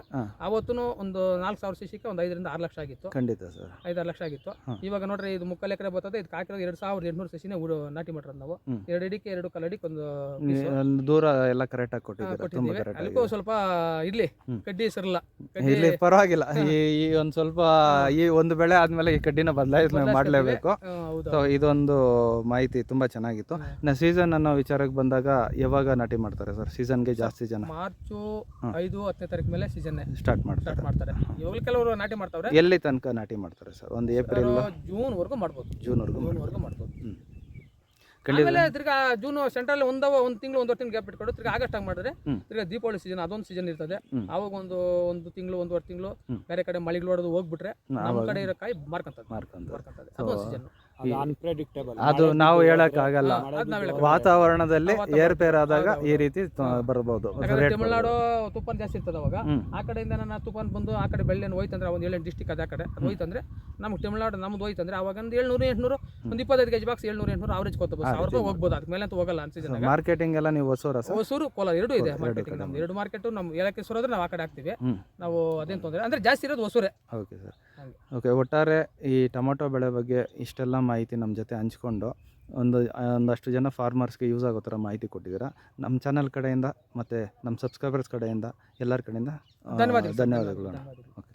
ಅವತ್ತು ಒಂದು ನಾಲ್ಕು ಸಾವಿರ ಸಿಸಿಗೆ ಒಂದು ಐದರಿಂದ ಆರು ಲಕ್ಷ ಆಗಿತ್ತು. ಖಂಡಿತ ಸರ್. ಐದಾರು ಲಕ್ಷ ಆಗಿತ್ತು. ಇವಾಗ ನೋಡ್ರಿ ಇದು ಮುಕ್ಕಾಲು ಎಕರೆ ಬರ್ತದೆ ಇದು ಕಾಕಿರೋ ಎರಡು ಸಾವಿರದ ಎಂಟುನೂರು ಸಸಿನೇ ನಾಟಿ ಮಾಡಿರೋದು ನಾವು. ಎರಡು ಅಡಿಕೆ ಎರಡು ಕಲ್ಲಡಿಗೆ ಒಂದು ಒಂದು ದೂರ ಎಲ್ಲ ಕರೆಕ್ಟ್ ಆಗಿ ಕೊಟ್ಟಿದ್ದೀವಿ. ಅದಕ್ಕೂ ಸ್ವಲ್ಪ ಇರ್ಲಿ ಕಡ್ಡಿ ಸರಲ್ಲ ಇಲ್ಲಿ ಪರವಾಗಿಲ್ಲ. ಈ ಒಂದು ಸ್ವಲ್ಪ ಈ ಒಂದು ಬೆಳೆ ಆದ್ಮೇಲೆ ಈ ಕಡ್ಡಿನ ಬದಲಾಯಿಸಿ ಮಾಡಲೇಬೇಕು. ಸೊ ಇದೊಂದು ಮಾಹಿತಿ ತುಂಬಾ ಚೆನ್ನಾಗಿತ್ತು. ನಾ ಇನ್ನು ಸೀಸನ್ ಅನ್ನೋ ವಿಚಾರಕ್ಕೆ ಬಂದಾಗ ಯಾವಾಗ ನಾಟಿ ಮಾಡ್ತಾರೆ ಸರ್? ಸೀಸನ್ಗೆ ಜಾಸ್ತಿ ಜನ. ಮಾರ್ಚು. ಐದು ಹತ್ತನೇ ತಾರೀಕು ಮೇಲೆ ಸೀಸನ್ ಸ್ಟಾರ್ಟ್ ಮಾಡ್ತಾರೆ. ಸ್ಟಾರ್ಟ್ ಮಾಡ್ತಾರೆ. ಕೆಲವರು ನಾಟಿ ಮಾಡ್ತಾವ್ರೆ? ಎಲ್ಲಿ ತನಕ ನಾಟಿ ಮಾಡ್ತಾರೆ ಸರ್? ಒಂದು ಏಪ್ರಿಲ್ ಜೂನ್ ವರೆಗೂ ಮಾಡ್ಬೋದು. ಜೂನ್ವರೆಗೂ ಜೂನ್ ವರ್ಗು ಮಾಡ್ಬೋದು. ಆಮೇಲೆ ತಿರ್ಗಾ ಜೂನ್ ಸೆಂಟ್ರಲ್ ಒಂದ ಒಂದು ತಿಂಗಳು ಒಂದ್ ತಿಂಗಳು ಗ್ಯಾಪ್ ಇಟ್ಕೊಂಡು ತಿರ್ಗಾ ಆಗಸ್ಟ್ ಆಗಿ ಮಾಡಿದ್ರೆ. ತಿರ್ಗಾ ದೀಪಾವಳಿ ಸೀಸನ್ ಅದೊಂದು ಸೀಸನ್ ಇರ್ತದೆ. ಅವಾಗ ಒಂದು ಒಂದು ತಿಂಗಳು ಒಂದೂವರೆ ತಿಂಗಳು. ಬೇರೆ ಕಡೆ ಮಳೆಗಳು ಹೊಡೆದು ಹೋಗ್ಬಿಟ್ರೆ ನಮ್ಮ ಕಡೆ ಇರೋ ಕಾಯಿ ಮಾರ್ಕಂತದೆ ಮಾರ್ಕಂತ ಮಾರ್ಕಂತದೆ ಅದೊಂದು ಸೀಸನ್ ಅದು ಅನ್ಪ್ರೆಡಿಕ್ಟೇಬಲ್ ಅದು ನಾವು ಹೇಳಕ್ ಆಗಲ್ಲ. ನಾವ್ ವಾತಾವರಣದಲ್ಲಿ ವಾತಾವರಣ. ಏರ್ಪೇರ್ ಆದಾಗ ಈ ರೀತಿ ಬರಬಹುದು ತಮಿಳ್ನಾಡು ತುಫಾನ್ ಜಾಸ್ತಿ ಇರ್ತದೆ ಅವಾಗ. ಆ ಕಡೆಯಿಂದ ನನ್ನ ತುಪ್ಪನ್ ಬಂದು ಆ ಕಡೆ ಬೆಳ್ಳೆನ ಹೋಯ್ತಂದ್ರೆ ಒಂದು ಏಳೆಂಟು ಡಿಸ್ಟಿಕ್ ಅದ ಆ ಕಡೆ ಹೋಯ್ತಂದ್ರೆ ನಮ್ಗೆ ತಮಿಳ್ನಾಡು ನಮ್ದು ಹೋಯ್ತಂದ್ರೆ ಅವಾಗ ಒಂದು ಏಳ್ನೂರು ಎಂಟ್ನೂರು ಒಂದು ಇಪ್ಪತ್ತೈದು ಕೆಜಿ ಬಾಕ್ಸ್ ಏಳ್ನೂರು ಎಂಟ್ನೂರು ಅವರೇಜ್ ಕೊತ್ತ ಬಸ್. ಸಾವಿರ ರೂಪಾಯಿ ಹೋಗ್ಬೋದು. ಅದಕ್ಕೆ ಮೇಲೆ ಅಂತೂ ಹೋಗಲ್ಲ ಅನ್ಸಿದ್ದೆ ಸೀಸನ್ ಮಾರ್ಕೆಟಿಂಗ್ ಎಲ್ಲ ನೀವು ಹೊಸೂರ ಸರ್? ಹೊಸೂರು ಕೋಲಾರ ಎರಡು ಇದೆ ಮಾರ್ಕೆಟಿಂಗ್ ನಮ್ದು. ಎರಡು ಮಾರ್ಕೆಟ್ ನಮ್ಮ ಏಲಕ್ಕಿ ಸುರೋದ್ರೆ ನಾವು ಆ ಕಡೆ ಹಾಕ್ತೀವಿ. ನಾವು ಅದೇನು ತೊಂದರೆ ಅಂದ್ರೆ ಜಾಸ್ತಿ ಇರೋದು ಹೊಸೂರೇ. Okay sir. ಓಕೆ ಒಟ್ಟಾರೆ ಈ ಟೊಮೊಟೊ ಬೆಳೆ ಬಗ್ಗೆ ಇಷ್ಟೆಲ್ಲ ಮಾಹಿತಿ ನಮ್ಮ ಜೊತೆ ಹಂಚ್ಕೊಂಡು ಒಂದು ಒಂದಷ್ಟು ಜನ ಫಾರ್ಮರ್ಸ್ಗೆ ಯೂಸ್ ಆಗೋ ಥರ ಮಾಹಿತಿ ಕೊಟ್ಟಿದ್ದೀರಾ. ನಮ್ಮ ಚಾನಲ್ ಕಡೆಯಿಂದ ಮತ್ತು ನಮ್ಮ ಸಬ್ಸ್ಕ್ರೈಬರ್ಸ್ ಕಡೆಯಿಂದ ಎಲ್ಲರ ಕಡೆಯಿಂದ ಧನ್ಯವಾದಗಳು ಓಕೆ